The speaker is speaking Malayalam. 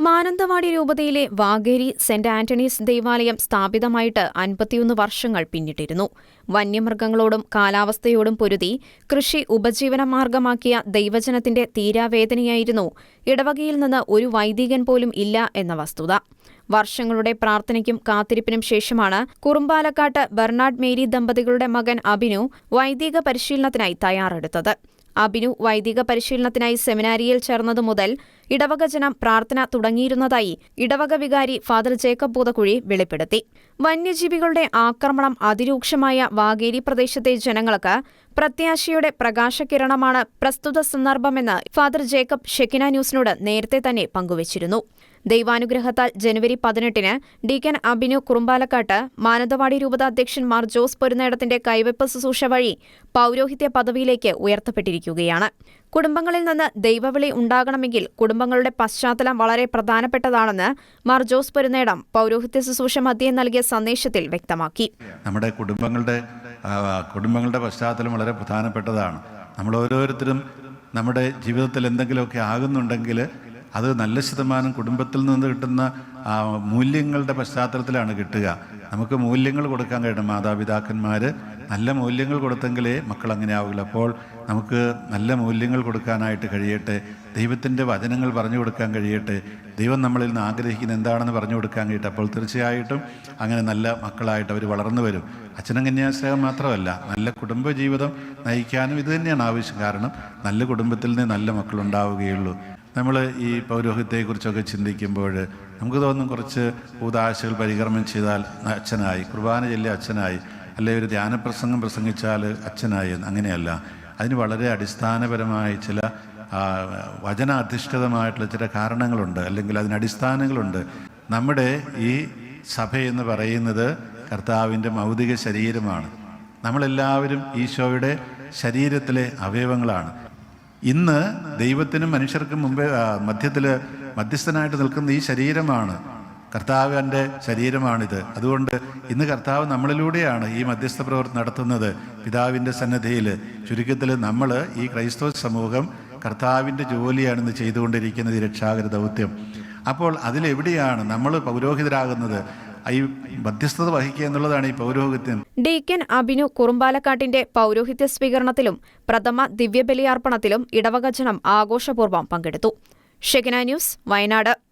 മാനന്തവാടി രൂപതയിലെ വാഗേരി സെന്റ് ആന്റണീസ് ദേവാലയം സ്ഥാപിതമായിട്ട് അൻപത്തിയൊന്ന് വർഷങ്ങൾ പിന്നിട്ടിരുന്നു. വന്യമൃഗങ്ങളോടും കാലാവസ്ഥയോടും പൊരുതി കൃഷി ഉപജീവനമാർഗമാക്കിയ ദൈവജനത്തിന്റെ തീരാവേദനയായിരുന്നു ഇടവകയിൽ നിന്ന് ഒരു വൈദികൻ പോലും ഇല്ല എന്ന വസ്തുത. വർഷങ്ങളുടെ പ്രാർത്ഥനയ്ക്കും കാത്തിരിപ്പിനും ശേഷമാണ് കുറുമ്പാലക്കാട്ട് ബെർണാഡ് മേരി ദമ്പതികളുടെ മകൻ അഭിനു വൈദിക പരിശീലനത്തിനായി തയ്യാറെടുത്തത്. അഭിനു വൈദിക പരിശീലനത്തിനായി സെമിനാരിയിൽ ചേർന്നതു മുതൽ ഇടവക ജനം പ്രാർത്ഥന തുടങ്ങിയിരുന്നതായി ഇടവക വികാരി ഫാദർ ജേക്കബ് പൂതക്കുഴി വെളിപ്പെടുത്തി. വന്യജീവികളുടെ ആക്രമണം അതിരൂക്ഷമായ വാഗേരി പ്രദേശത്തെ ജനങ്ങൾക്ക് പ്രത്യാശയുടെ പ്രകാശകിരണമാണ് പ്രസ്തുത സന്ദർഭമെന്ന് ഫാദർ ജേക്കബ് ഷെക്കിന ന്യൂസിനോട് നേരത്തെ തന്നെ പങ്കുവച്ചിരുന്നു. ദൈവാനുഗ്രഹത്താൽ ജനുവരി പതിനെട്ടിന് ഡീക്കൻ അഭിനു കുറുമ്പാലക്കാട്ട് മാനന്തവാടി രൂപത മാർ ജോസ് പൊരുന്നേടത്തിന്റെ കൈവെപ്പ് ശുശ്രൂഷ വഴി പൗരോഹിത്യ പദവിയിലേക്ക് ഉയർത്തപ്പെട്ടിരിക്കുകയാണ്. കുടുംബങ്ങളിൽ നിന്ന് ദൈവവിളി ഉണ്ടാകണമെങ്കിൽ കുടുംബങ്ങളുടെ പശ്ചാത്തലം വളരെ പ്രധാനപ്പെട്ടതാണെന്ന് മാർ ജോസ് പൊരുന്നേടം പൗരോഹിത്യ ശുശ്രൂഷ മധ്യേ നൽകിയ സന്ദേശത്തിൽ വ്യക്തമാക്കി. നമ്മുടെ കുടുംബങ്ങളുടെ കുടുംബങ്ങളുടെ പശ്ചാത്തലം വളരെ പ്രധാനപ്പെട്ടതാണ്. നമ്മൾ ഓരോരുത്തരും നമ്മുടെ ജീവിതത്തിൽ എന്തെങ്കിലുമൊക്കെ ആകുന്നുണ്ടെങ്കിൽ അത് നല്ല ശതമാനം കുടുംബത്തിൽ നിന്ന് കിട്ടുന്ന മൂല്യങ്ങളുടെ പശ്ചാത്തലത്തിലാണ് കിട്ടുക. നമുക്ക് മൂല്യങ്ങൾ കൊടുക്കാൻ കഴിയണം മാതാപിതാക്കന്മാർ നല്ല മൂല്യങ്ങൾ കൊടുത്തെങ്കിലേ മക്കൾ അങ്ങനെ ആവുകയുള്ളൂ അപ്പോൾ നമുക്ക് നല്ല മൂല്യങ്ങൾ കൊടുക്കാനായിട്ട് കഴിയട്ടെ. ദൈവത്തിന്റെ വചനങ്ങൾ പറഞ്ഞു കൊടുക്കാൻ കഴിയട്ടെ. ദൈവം നമ്മളിൽ നിന്ന് ആഗ്രഹിക്കുന്ന എന്താണെന്ന് പറഞ്ഞു കൊടുക്കാൻ കഴിയട്ടെ. അപ്പോൾ തീർച്ചയായിട്ടും അങ്ങനെ നല്ല മക്കളായിട്ട് അവർ വളർന്നു വരും. അച്ഛനും അച്ഛനങ്കന്യാസ്നേഹം മാത്രമല്ല നല്ല കുടുംബജീവിതം നയിക്കാനും ഇത് തന്നെയാണ് ആവശ്യം. കാരണം നല്ല കുടുംബത്തിൽ നിന്ന് നല്ല മക്കളുണ്ടാവുകയുള്ളൂ. നമ്മൾ ഈ പൗരോഹിത്യത്തെക്കുറിച്ചൊക്കെ ചിന്തിക്കുമ്പോൾ നമുക്ക് തോന്നും കുറച്ച് ഊതാശകൾ പരികർമ്മം ചെയ്താൽ അച്ഛനായി കുർബാന ചൊല്ലി അച്ഛനായി അല്ലെങ്കിൽ ഒരു ധ്യാനപ്രസംഗം പ്രസംഗിച്ചാൽ അച്ഛനായി അങ്ങനെയല്ല. അതിന് വളരെ അടിസ്ഥാനപരമായ ചില വചനാധിഷ്ഠിതമായിട്ടുള്ള ചില കാരണങ്ങളുണ്ട് അല്ലെങ്കിൽ അതിന് അടിസ്ഥാനങ്ങളുണ്ട്. നമ്മുടെ ഈ സഭ എന്ന് പറയുന്നത് കർത്താവിന്റെ മൗതിക ശരീരമാണ്. നമ്മളെല്ലാവരും ഈശോയുടെ ശരീരത്തിലെ അവയവങ്ങളാണ്. ഇന്ന് ദൈവത്തിനും മനുഷ്യർക്കും മുമ്പേ മധ്യത്തിൽ മധ്യസ്ഥനായിട്ട് നിൽക്കുന്ന ഈ ശരീരമാണ്. കർത്താവിന്റെ ശരീരമാണിത്. അതുകൊണ്ട് ഇന്ന് കർത്താവ് നമ്മളിലൂടെയാണ് ഈ മധ്യസ്ഥ പ്രവർത്തനം നടത്തുന്നത്. പിതാവിന്റെ സന്നദ്ധയിൽ ചുരുക്കത്തിൽ നമ്മൾ ഈ ക്രൈസ്തവ സമൂഹം കർത്താവിന്റെ ജോലിയാണ് ഇന്ന് ചെയ്തുകൊണ്ടിരിക്കുന്നത് ഈ രക്ഷാകര ദൗത്യം. അപ്പോൾ അതിലെവിടെയാണ് നമ്മൾ പൗരോഹിതരാകുന്നത്? മധ്യസ്ഥത വഹിക്കുക എന്നുള്ളതാണ് ഈ പൗരോഹിത്യം. ഡീക്കൻ അഭിനു കുറുമ്പാലക്കാട്ടിന്റെ പൗരോഹിത്യ സ്വീകരണത്തിലും പ്രഥമ ദിവ്യബലിയർപ്പണത്തിലും ഇടവകജനം ആഘോഷപൂർവം പങ്കെടുത്തു. ഷെഗ്ന ന്യൂസ് വയനാട്.